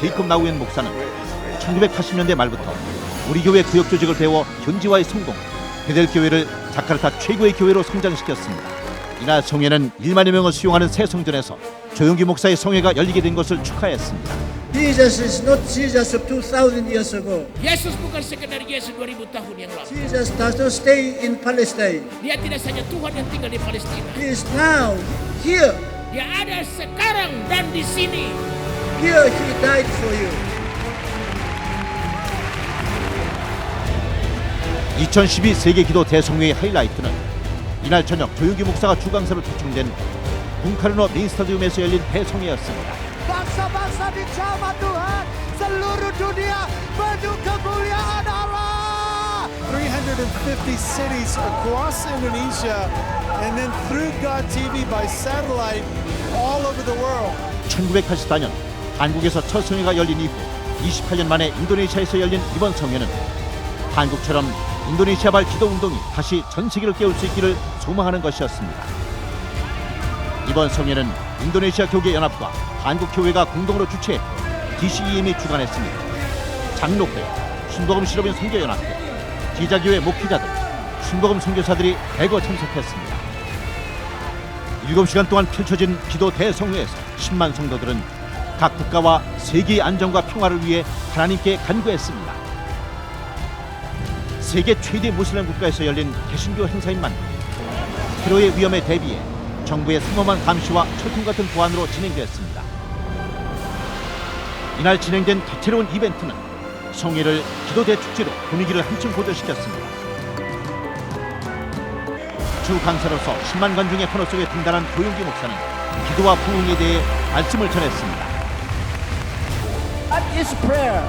제이컵 나우엔 목사는 1980년대 말부터 우리 교회 구역 조직을 배워 현지화의 성공, 베델 교회를 자카르타 최고의 교회로 성장시켰습니다. 이날 성회는 1만여 명을 수용하는 새 성전에서 조용기 목사의 성회가 열리게 된 것을 축하했습니다. Jesus is not Jesus of 2,000 years ago. Yesus bukan sekedar Yesus 2000 tahun yang lalu. Jesus does not stay in Palestine. Dia tidak saja Tuhan yang tinggal di Palestina. He is now here. Dia ada sekarang dan di sini. Here he died for you. 2012 세계 기도 대성회의 하이라이트는 이날 저녁 조용기 목사가 주강사로 초청된 붕카르노 메인스타디움에서 열린 대성회였습니다. Bangsa-bangsa dijamah Tuhan seluruh dunia menuju kemuliaan Allah. 350 cities across Indonesia and then through God TV by satellite all over the world. 1984년 한국에서 첫 성회가 열린 이후 28년 만에 인도네시아에서 열린 이번 성회는 한국처럼 인도네시아발 기도 운동이 다시 전 세계를 깨울 수 있기를 소망하는 것이었습니다. 이번 성회는 인도네시아 교계 연합과 한국 교회가 공동으로 주최 DCEM이 주관했습니다. 장로회, 순복음 실업인 선교 연합회, 기자교회 목회자들, 순복음 선교사들이 대거 참석했습니다. 7시간 동안 펼쳐진 기도 대성회에서 10만 성도들은 각 국가와 세계의 안정과 평화를 위해 하나님께 간구했습니다. 세계 최대 무슬림 국가에서 열린 개신교 행사인 만큼 테러의 위험에 대비해 정부의 삼엄한 감시와 철통 같은 보안으로 진행됐습니다. 이날 진행된 다채로운 이벤트는 성회를 기도대 축제로 분위기를 한층 고조시켰습니다. 주 강사로서 10만 관중의 코너 속에 등단한 고용기 목사는 기도와 부흥에 대해 말씀을 전했습니다. Is prayer?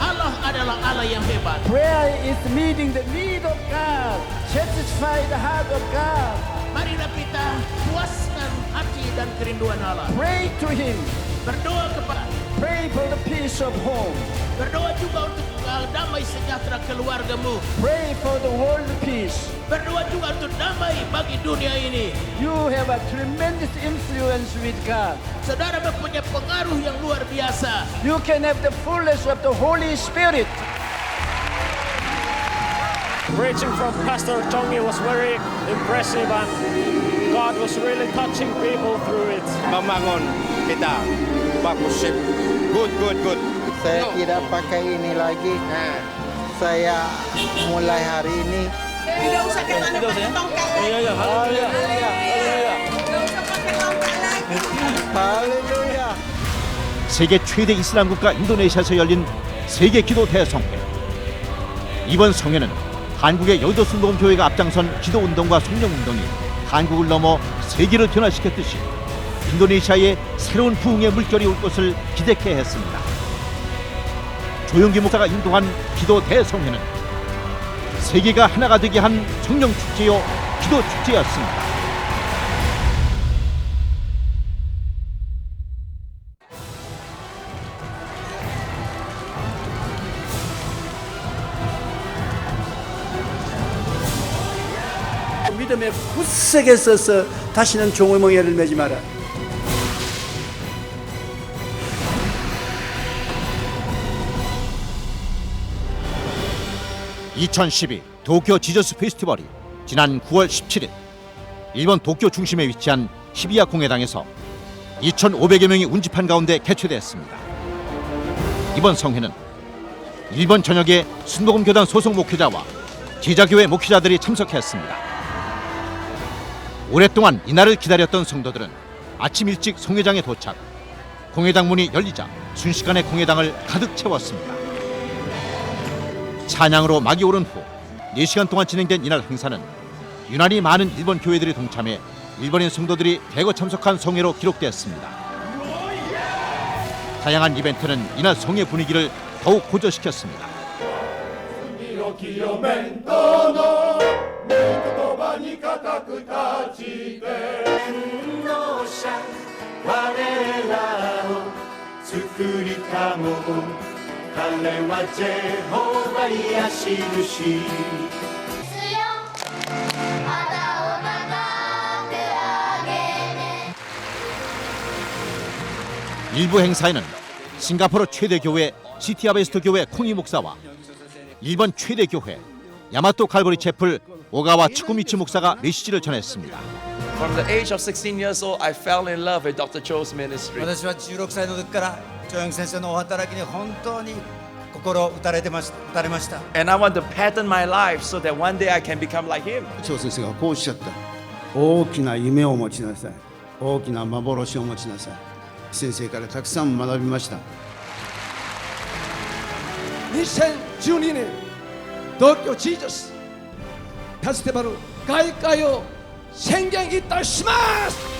Allah adalah Allah yang hebat. Prayer is meeting the need of God, satisfy the heart of God. Marilah kita puaskan hati dan kerinduan Allah. Pray to Him. Berdoa kepada Pray for the peace of home. Berdoa juga untuk uh, damai sejahtera keluargamu. Pray for the world peace. Berdoa juga untuk damai bagi dunia ini. You have a tremendous influence with God. Saudara mempunyai pengaruh yang luar biasa. You can have the fullness of the Holy Spirit. preaching from Pastor Tongi was very impressive and God was really touching people through it. membangun kita bagus good good good Saya tidak pakai ini lagi. Saya mulai hari ini Tidak usah kita pakai tongkat lagi. Iya, iya, haleluya. Tidak usah pakai tongkat lagi. Haleluya. 세계 최대 이슬람 국가 인도네시아에서 열린 세계 기도 대성회. 이번 성회는 한국의 여의도 순복음 교회가 앞장선 기도 운동과 성령 운동이 한국을 넘어 세계를 변화시켰듯이 인도네시아에 새로운 부흥의 물결이 올 것을 기대케 했습니다. 조용기 목사가 인도한 기도 대성회는 세계가 하나가 되게 한 성령 축제요 기도 축제였습니다. 믿음에 굳세게 서서 다시는 종의 멍에를 매지 마라. (2012) 도쿄 지저스 페스티벌이 지난 9월 17일 일본 도쿄 중심에 위치한 히비야 공회당에서 2,500여 명이 운집한 가운데 개최됐습니다. 이번 성회는 일본 전역의 순복음 교단 소속 목회자와 제자교회 목회자들이 참석했습니다. 오랫동안 이날을 기다렸던 성도들은 아침 일찍 성회장에 도착. 공회당 문이 열리자 순식간에 공회당을 가득 채웠습니다. 찬양으로 막이 오른 후 4시간 동안 진행된 이날 행사는 유난히 많은 일본 교회들이 동참해 일본인 성도들이 대거 참석한 성회로 기록되었습니다. 다양한 이벤트는 이날 성회 분위기를 더욱 고조시켰습니다. 일부 행사에는 싱가포르 최대 교회 시티아베스트 교회 콩이 목사와 일본 최대 교회 야마토 칼보리 채플 오가와 츠쿠미치 목사가 메시지를 전했습니다. From the age of 16 years old, I fell in love with Dr. Cho's ministry. 私は16歳の時から チョヨン先生のお働きに本当に心打たれてまし打たれました。And I want to pattern my life so that one day I can become like him. 張先生がこうおっしゃった。大きな夢を持ちなさい。大きな幻を持ちなさい。先生からたくさん学びました。2012年東京ジーザスカスティバル開会を宣言いたします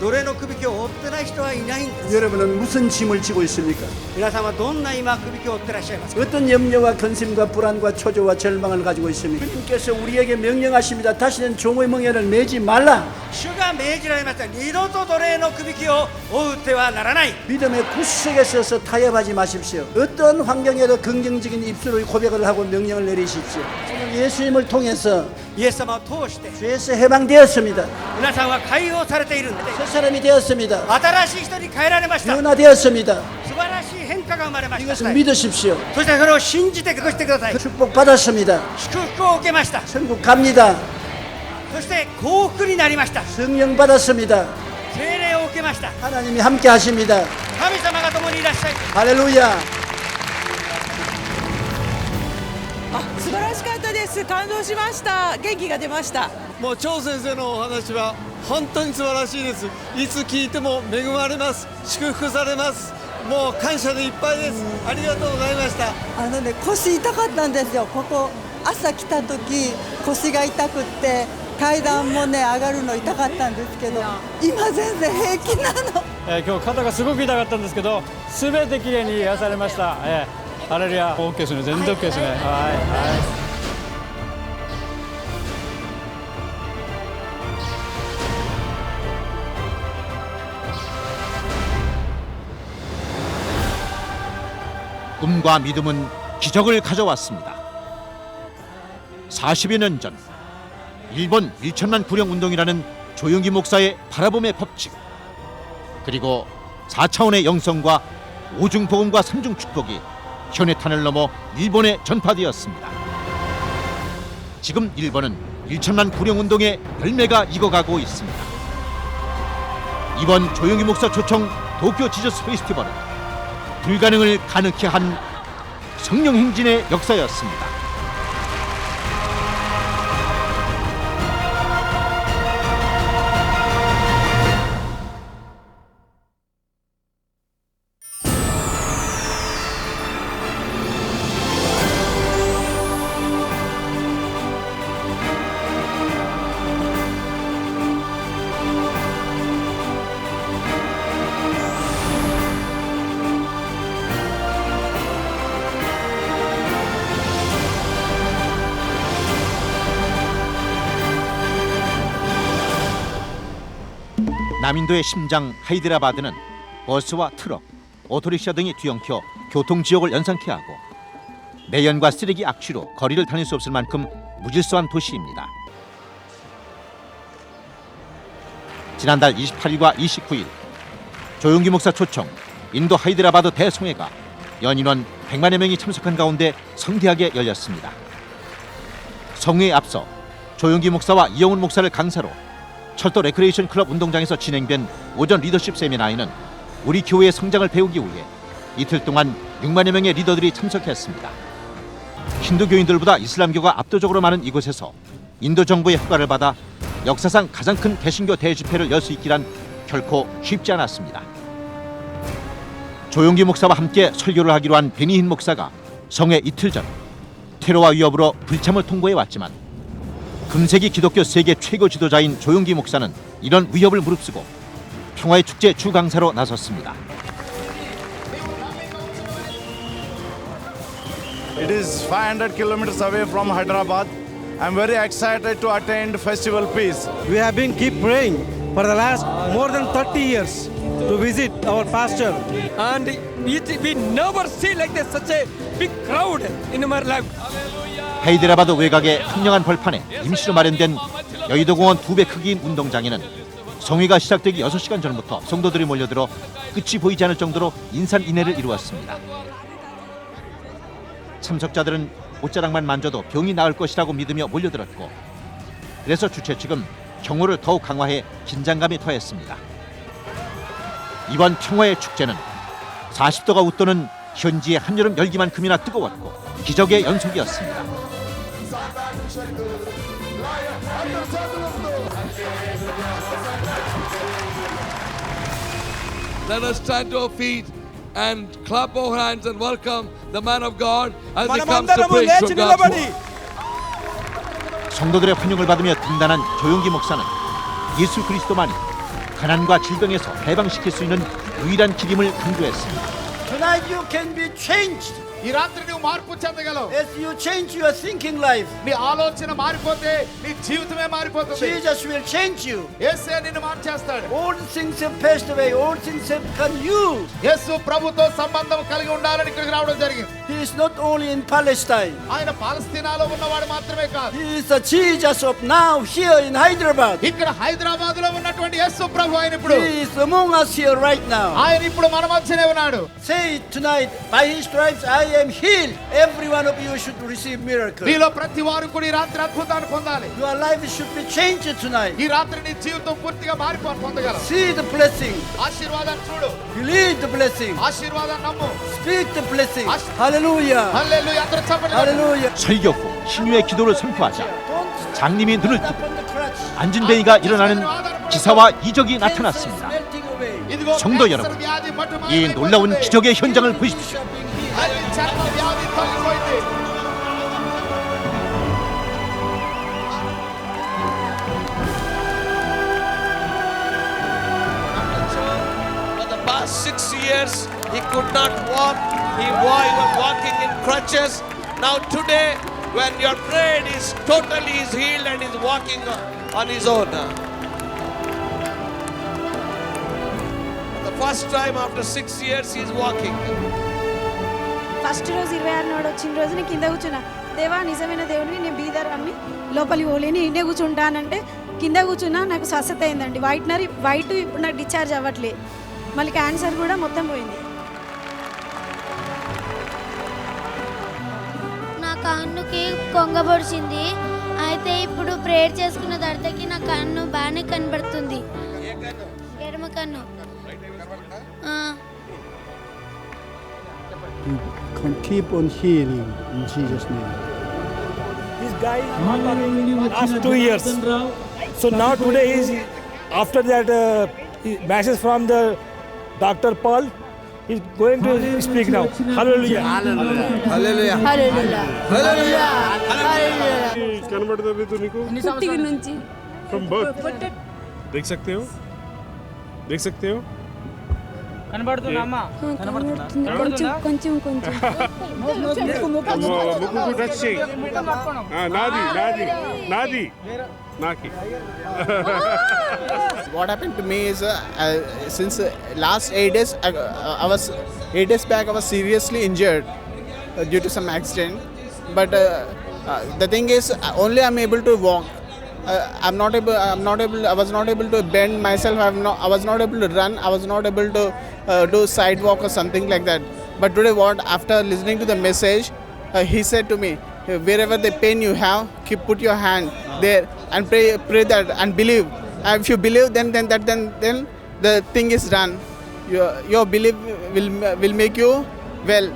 奴隷の首輝を追ってない人はいないんです 여러분은 무슨 짐을 지고 있습니까? 皆さんはどんな今首輝を追ってらっしゃいますか 어떤 염려와 근심과 불안과 초조와 절망을 가지고 있습니까? 주님께서 우리에게 명령하십니다. 다시는 종의 멍에를 매지 말라. 主が命じられました二度と奴隷の首輝を追うてはならない 믿음의 구석에 서서 타협하지 마십시오. 어떤 환경에도 긍정적인 입술의 고백을 하고 명령을 내리십시오. 오늘 예수님을 통해서 イエス様を通して 죄에서 해방되었습니다. 皆さんは解放されているんです 새 사람이 되었습니다. 新しい人に変えられました 변화되었습니다. 素晴らしい変化が生まれました 이것을 믿으십시오. そしてそれを信じて隠してください 축복받았습니다. 祝福を受けました 천국 갑니다. そして幸福になりました 성령 받았습니다. 精霊を受けました 하나님이 함께 하십니다. 神様が共にいらっしゃい 할렐루야. です。感動しました。元気が出ました。もう張先生のお話は本当に素晴らしいです。いつ聞いても恵まれます。祝福されます。もう感謝でいっぱいです。ありがとうございました。あのね腰痛かったんですよ。ここ朝来た時腰が痛くって階段もね上がるの痛かったんですけど今全然平気なの。えー今日肩がすごく痛かったんですけど、すべてきれいに癒されました。えーハレルヤ、OK ですね。全然 OK ですね。はい、はい。 꿈과 믿음은 기적을 가져왔습니다. 40여 년 전 일본 1천만 구령 운동이라는 조용기 목사의 바라봄의 법칙 그리고 4차원의 영성과 오중 복음과 삼중 축복이 현해탄을 넘어 일본에 전파되었습니다. 지금 일본은 1천만 구령 운동의 열매가 익어가고 있습니다. 이번 조용기 목사 초청 도쿄 지저스 페스티벌은 불가능을 가능케 한 성령 행진의 역사였습니다. 남인도의 심장 하이드라바드는 버스와 트럭, 오토리क्षा 등이 뒤엉켜 교통 지역을 연상케 하고 매연과 쓰레기 악취로 거리를 다닐 수 없을 만큼 무질서한 도시입니다. 지난달 28일과 29일 조용기 목사 초청 인도 하이드라바드 대송회가 연인원 100만여 명이 참석한 가운데 성대하게 열렸습니다. 성회에 앞서 조용기 목사와 이영훈 목사를 강사로 철도 레크레이션 클럽 운동장에서 진행된 오전 리더십 세미나에는 우리 교회의 성장을 배우기 위해 이틀 동안 6만여 명의 리더들이 참석했습니다. 힌두교인들보다 이슬람교가 압도적으로 많은 이곳에서 인도 정부의 허가를 받아 역사상 가장 큰 개신교 대집회를 열 수 있기란 결코 쉽지 않았습니다. 조용기 목사와 함께 설교를 하기로 한 베니힌 목사가 성회 이틀 전 테러와 위협으로 불참을 통보해 왔지만 금세기 기독교 세계 최고 지도자인 조용기 목사는 이런 위협을 무릅쓰고 평화의 축제 주 강사로 나섰습니다. It is 500 kilometers away from Hyderabad. I'm very excited to attend Festival Peace. We have been keep praying for the last more than 30 years to visit our pastor. and we, we never see like this such a big crowd in our life. 하이드라바드 외곽의 평영한 벌판에 임시로 마련된 여의도 공원 두 배 크기인 운동장에는 성회가 시작되기 6시간 전부터 성도들이 몰려들어 끝이 보이지 않을 정도로 인산인해를 이루었습니다. 참석자들은 옷자락만 만져도 병이 나을 것이라고 믿으며 몰려들었고 그래서 주최 측은 경호를 더욱 강화해 긴장감이 더했습니다. 이번 평화의 축제는 40도가 웃도는 현지의 한여름 열기만큼이나 뜨거웠고 기적의 연속이었습니다. Let us stand to our feet and clap our hands and welcome the man of God as he comes to preach from God's word. 성도들의 환영을 받으며 등단한 조용기 목사는 예수 그리스도만이 가난과 질병에서 해방시킬 수 있는 유일한 길임을 강조했습니다. Tonight you can be changed. ఈ రాత్రి నువ్వు మార్పు చెందగలవు As you change your thinking life, నీ ఆలోచన మారిపోతే నీ జీవితమే మారిపోతుంది Jesus will change you. యేసే నిన్ను మార్చేస్తాడు Old things have passed away, old things have become new. యేసు ప్రభుతో సంబంధం కలిగి ఉండాలని ఇక్కడికి రావడం జరిగింది He is not only in Palestine. ఆయన పాలస్తీనాలో ఉన్నవాడు మాత్రమే కాదు He is the Jesus of now here in Hyderabad. ఇక్కడ హైదరాబాద్ లో ఉన్నటువంటి యేసు ప్రభు ఆయన ఇప్పుడు He is among us here right now. ఆయన ఇప్పుడు మన మధ్యనే ఉన్నాడు Say it tonight, by his stripes I am healed. Every one of you should receive miracle. మీలో ప్రతి వారు కూడా ఈ రాత్రి అద్భుతాన్ని పొందాలి Your life should be changed tonight. ఈ రాత్రి నీ జీవితం పూర్తిగా మారిపో పొందగలవు See the blessing. ఆశీర్వాదాన్ని చూడు Believe the blessing. ఆశీర్వాదాన్ని నమ్ము Speak the blessing. Hallelujah. 할렐루야. 할렐루야. 할렐루야. 설교 후 신유의 기도를 선포하자 장님이 눈을 뜨고 안진뱅이가 일어나는 기사와 이적이 나타났습니다. 성도 여러분, 이 놀라운 기적의 현장을 보십시오. 6 years. He could not walk. He, wa- he was walking in crutches. Now today, when you are prayed, he's totally is healed and is walking on his own. For the first time after six years, he is walking. First రోజు ఇరవై ఆరు నాడు వచ్చిన రోజు నేను కింద కూర్చున్నా దేవా నిజమైన దేవుడిని నేను బీదర్ అమ్మి లోపలికి పోలేని ఇండే కూర్చుంటానంటే కింద కూర్చున్నా నాకు స్వస్థత అయిందండి వైట్నర్ వైట్ ఇప్పుడు నాకు డిశ్చార్జ్ అవ్వట్లే మళ్ళీ క్యాన్సర్ కూడా మొత్తం పోయింది కన్నుకి కొంగబొడిచింది అయితే ఇప్పుడు ప్రేయర్ చేసుకున్న తర్వాతకి నా కన్ను బాగానే కనబడుతుంది ఎడమ కన్ను. Can keep on healing in Jesus' name. This guy last two years. So now today is after that uh, message from the Dr. Paul. He's going to speak now. Hallelujah. Hallelujah. కనబడుతుంది तो निको పుట్టికి నుంచి from birth देख सकते हो देख सकते हो కనబడుతుందమ్మా కొంచెం కొంచెం కొంచెం ముక్కు టచ్ చేయి ఆ, నాది నాది నాది నాకి what happened to me is uh, uh, since uh, last eight days I, uh, I was eight days back I was seriously injured uh, due to some accident but uh, uh, the thing is uh, only I'm able to walk uh, I'm not able I'm not able I was not able to bend myself I'm not I was not able to run I was not able to uh, do sidewalk or something like that but today what after listening to the message uh, he said to me wherever the pain you have keep put your hand there and pray pray that and believe and if you believe then then that then then the thing is done your your belief will will make you well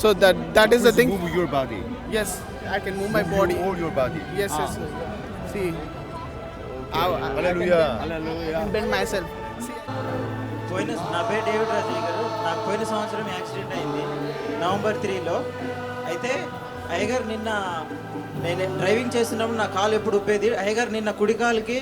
So that that is the thing. Move your body. Yes, I can move my Move body. All your body. Yes, yes. See. I, I, Hallelujah. I can bend, I can bend myself. పోయిన నా పేరు డేవిడ్ రాజయ్య గారు నాకు పోయిన సంవత్సరం యాక్సిడెంట్ అయింది. నవంబర్ త్రీలో. అయితే అయ్యగారు నిన్న నేను డ్రైవింగ్ చేస్తున్నప్పుడు నా కాలు ఎప్పుడు ఉప్పేది అయ్యగారు నిన్న కుడి కాలుకి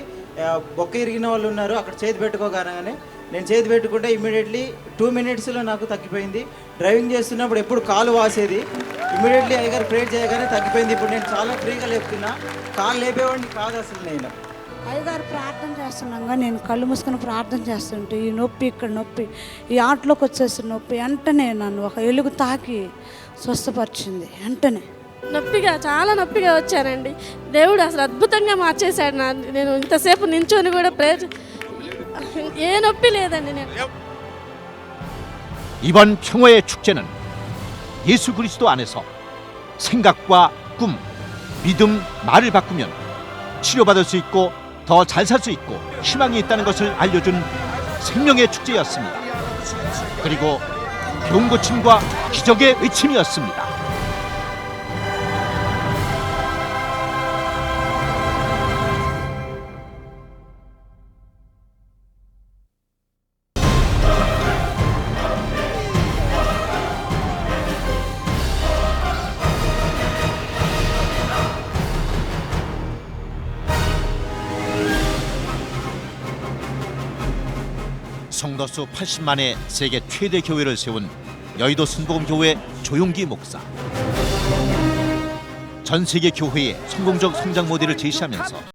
బొక్క ఇరిగిన వాళ్ళు ఉన్నారు. అక్కడ చేతి పెట్టుకోగానే నేను చేతి పెట్టుకుంటే ఇమ్మీడియట్లీ టూ మినిట్స్లో నాకు తగ్గిపోయింది. డ్రైవింగ్ చేస్తున్నప్పుడు ఎప్పుడు కాలు వాసేది? ఇమ్మీడియట్లీ అయ్యగారు ప్రేర్ చేయగానే తగ్గిపోయింది. ఇప్పుడు నేను చాలా ఫ్రీగా లేపుతున్నా. కాలు లేపేవాడిని కాదు అసలు నేను. అయ్యగారు ప్రార్థన చేస్తున్నాగా నేను కళ్ళు మూసుకొని ప్రార్థన చేస్తుంటే ఈ నొప్పి ఇక్కడ నొప్పి ఈ ఆటలోకి వచ్చేసిన నొప్పి వెంటనే నన్ను ఒక ఎలుగు తాకి స్వస్థపరిచింది వెంటనే నొప్పిగా చాలా నొప్పిగా వచ్చానండి దేవుడు అసలు అద్భుతంగా మార్చేశాడు నా నేను ఇంతసేపు నించొని కూడా ప్రేర్ ఏ నొప్పి లేదండి నేను 이번 평화의 축제는 예수 그리스도 안에서 생각과 꿈, 믿음, 말을 바꾸면 치료받을 수 있고 더 잘 살 수 있고 희망이 있다는 것을 알려준 생명의 축제였습니다. 그리고 병 고침과 기적의 외침이었습니다. 성도 수 80만의 세계 최대 교회를 세운 여의도 순복음 교회 조용기 목사. 전 세계 교회의 성공적 성장 모델을 제시하면서